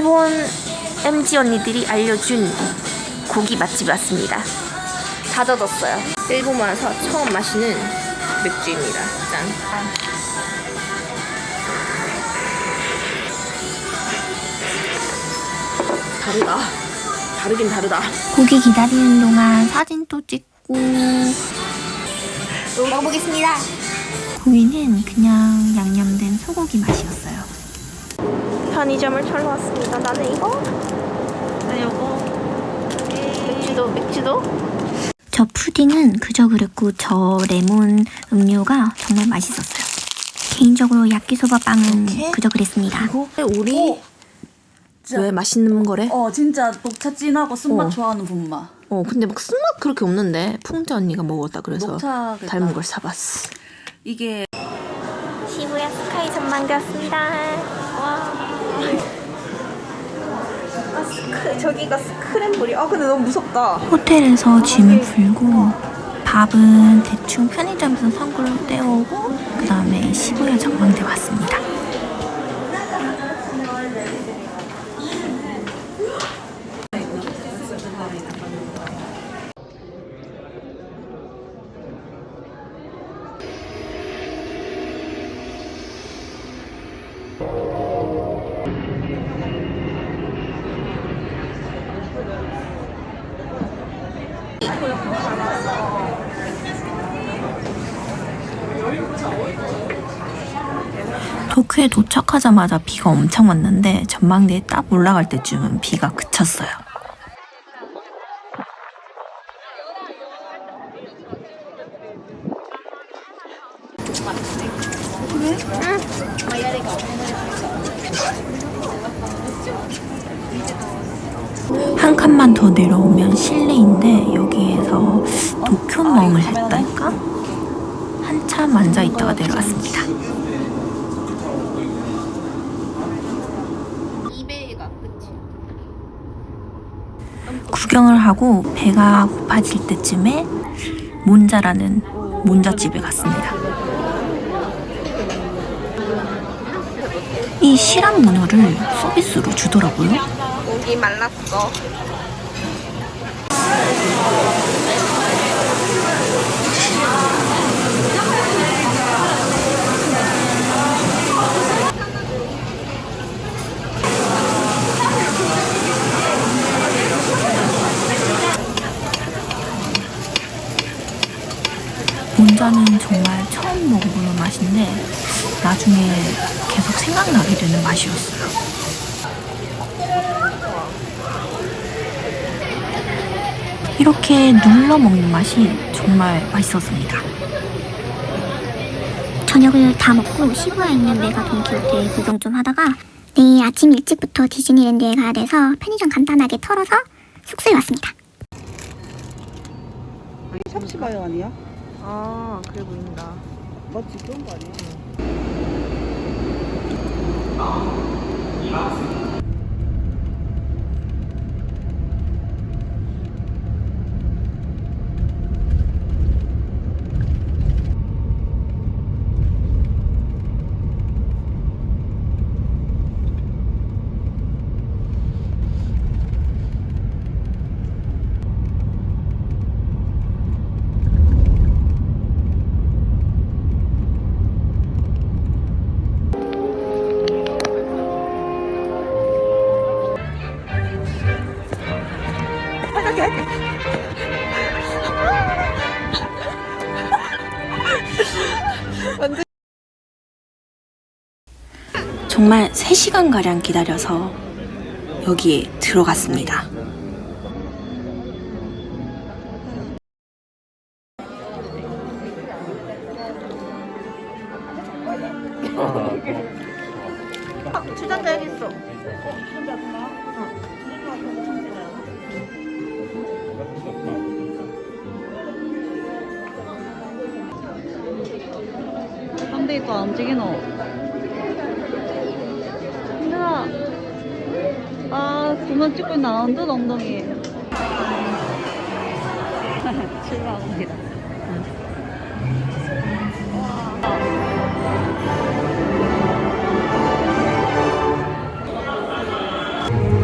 일본 MG 언니들이 알려준 고기 맛집에 왔습니다. 다 젖었어요. 일본 와서 처음 마시는 맥주입니다. 짠. 다르다. 다르긴 다르다. 고기 기다리는 동안 사진도 찍고 또 먹어보겠습니다. 고기는 그냥 양념된 소고기 맛이었어요. 편의점을 털러 왔습니다. 나는 이거. 나 요거. 맥주도 맥주도. 저 푸딩은 그저 그랬고 저 레몬 음료가 정말 맛있었어요. 개인적으로 야끼소바 빵은 이렇게? 그저 그랬습니다. 우리 왜 맛있는 거래? 어 진짜 녹차 진하고 쓴맛 어. 좋아하는 분맛 어 근데 막 쓴맛 그렇게 없는데 풍자 언니가 먹었다 그래서 녹차 그랬다. 닮은 걸 사봤어. 이게 시부야 스카이 전망대 왔습니다. 와. 아, 스크, 저기가 스크램블이. 아 근데 너무 무섭다. 호텔에서 짐을 풀고 밥은 대충 편의점에서 산 걸로 때우고 그 다음에 시부야 전망대 왔습니다. 도쿄에 도착하자마자 비가 엄청 왔는데 전망대에 딱 올라갈 때쯤은 비가 그쳤어요. 한 칸만 더 내려오면 실내인데 여기에서 도쿄멍을 했달까? 한참 앉아 있다가 내려왔습니다. 구경을 하고 배가 고파질 때쯤에 몬자라는 몬자집에 갔습니다. 이 실한 문어를 서비스로 주더라고요. 고기 말랐어. 몬자는 정말 처음 먹어보는 맛인데 나중에 계속 생각나게 되는 맛이었어요. 이렇게 눌러 먹는 맛이 정말 맛있었습니다. 저녁을 다 먹고 시부야에 있는 메가 돈키호테 구경 좀 하다가 내일 아침 일찍부터 디즈니랜드에 가야 돼서 편의점 간단하게 털어서 숙소에 왔습니다. 샵시바요 아니야? 아 그래 보인다. 맞지 그런 거 아니야? 정말 3시간가량 기다려서 여기에 들어갔습니다. 근데 이거 안 움직이노 그만 찍고 나온다 엉덩이 출발합니다.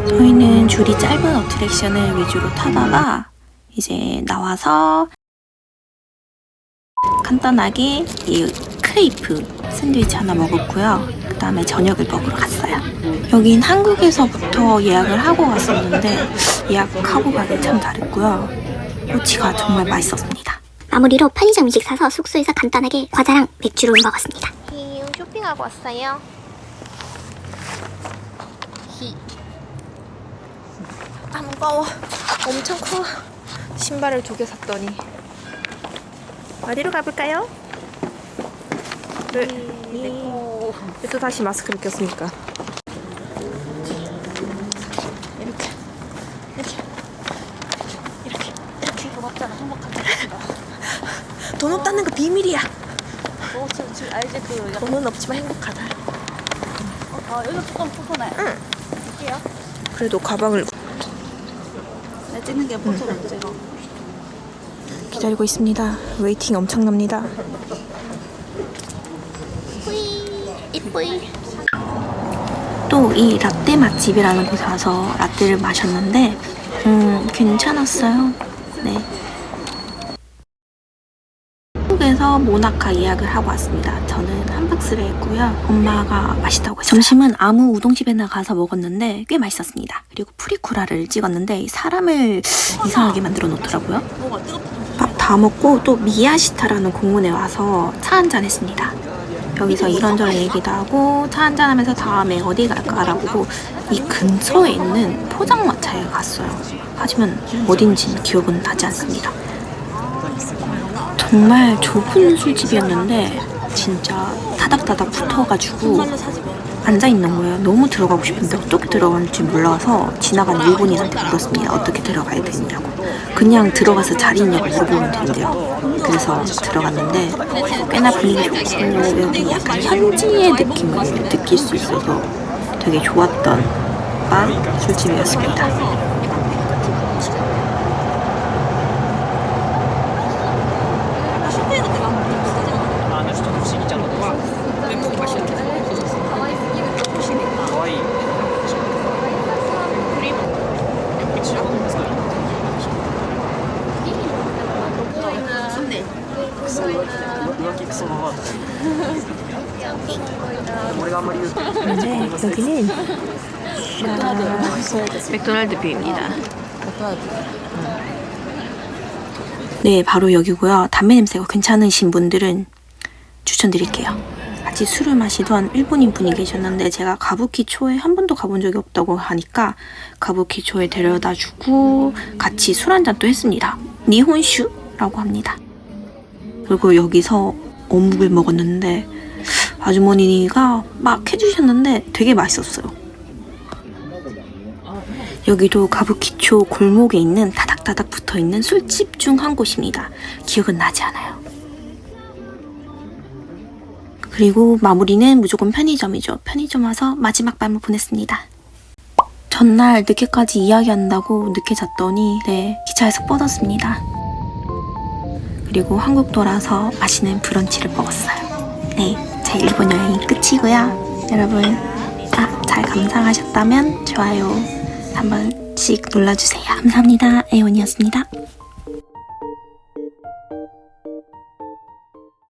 저희는 줄이 짧은 어트랙션을 위주로 타다가 이제 나와서 간단하게 이 크레이프 샌드위치 하나 먹었고요. 그 다음에 저녁을 먹으러 갔어요. 여긴 한국에서부터 예약을 하고 갔었는데 예약하고 가기 참 잘했고요. 꼬치가 정말 맛있었습니다. 마무리로 편의점 음식 사서 숙소에서 간단하게 과자랑 맥주를 먹었습니다. 쇼핑하고 왔어요. 히. 아 무거워. 엄청 커. 신발을 두 개 샀더니 어디로 가볼까요? 왜, 왜또 다시 마스크를 꼈습니까? 이렇게 이렇게 이렇게 이렇게 돈 없잖아 행복하다 돈 없다는 거 비밀이야 너 지금, 지금 알지? 그, 약간, 돈은 없지만 행복하다 아, 여기가 조금 푸근해. 응. 볼게요. 그래도 가방을 내 찍는 게 포토를 찍어. 기다리고 있습니다. 웨이팅 엄청납니다. 또 이 라떼 맛집이라는 곳에 와서 라떼를 마셨는데 음 괜찮았어요. 네. 한국에서 모나카 예약을 하고 왔습니다. 저는 한 박스를 했고요. 엄마가 맛있다고 했어요. 점심은 아무 우동집에 나 가서 먹었는데 꽤 맛있었습니다. 그리고 프리쿠라를 찍었는데 사람을 이상하게 만들어 놓더라고요. 밥 다 먹고 또 미야시타라는 공원에 와서 차 한잔 했습니다. 여기서 이런저런 얘기도 하고 차 한잔 하면서 다음에 어디 갈까 알아보고 이 근처에 있는 포장마차에 갔어요. 하지만 어딘지는 기억은 나지 않습니다. 정말 좁은 술집이었는데 진짜 타닥타닥 붙어가지고 앉아있는 거예요. 너무 들어가고 싶은데 어떻게 들어가는지 몰라서 지나간 일본인한테 물었습니다. 어떻게 들어가야 되냐고. 그냥 들어가서 자리 있냐고 물어보면 된대요. 그래서 들어갔는데 꽤나 분위기 좋고 여기 약간 현지의 느낌을 느낄 수 있어서 되게 좋았던 바 술집이었습니다. 네, 여기는 맥도날드 뷰입니다. 네, 바로 여기고요. 담배 냄새가 괜찮으신 분들은 추천드릴게요. 같이 술을 마시던 일본인 분이 계셨는데 제가 가부키초에 한 번도 가본 적이 없다고 하니까 가부키초에 데려다 주고 같이 술 한잔또 했습니다. 니혼슈라고 합니다. 그리고 여기서 어묵을 먹었는데 아주머니가 막 해주셨는데 되게 맛있었어요. 여기도 가부키초 골목에 있는 다닥다닥 붙어 있는 술집 중 한 곳입니다. 기억은 나지 않아요. 그리고 마무리는 무조건 편의점이죠. 편의점 와서 마지막 밤을 보냈습니다. 전날 늦게까지 이야기한다고 늦게 잤더니 네 기차에서 뻗었습니다. 그리고 한국 돌아서 맛있는 브런치를 먹었어요. 네, 제 일본 여행이 끝이고요. 여러분 아, 잘 감상하셨다면 좋아요 한 번씩 눌러주세요. 감사합니다. 에온이었습니다.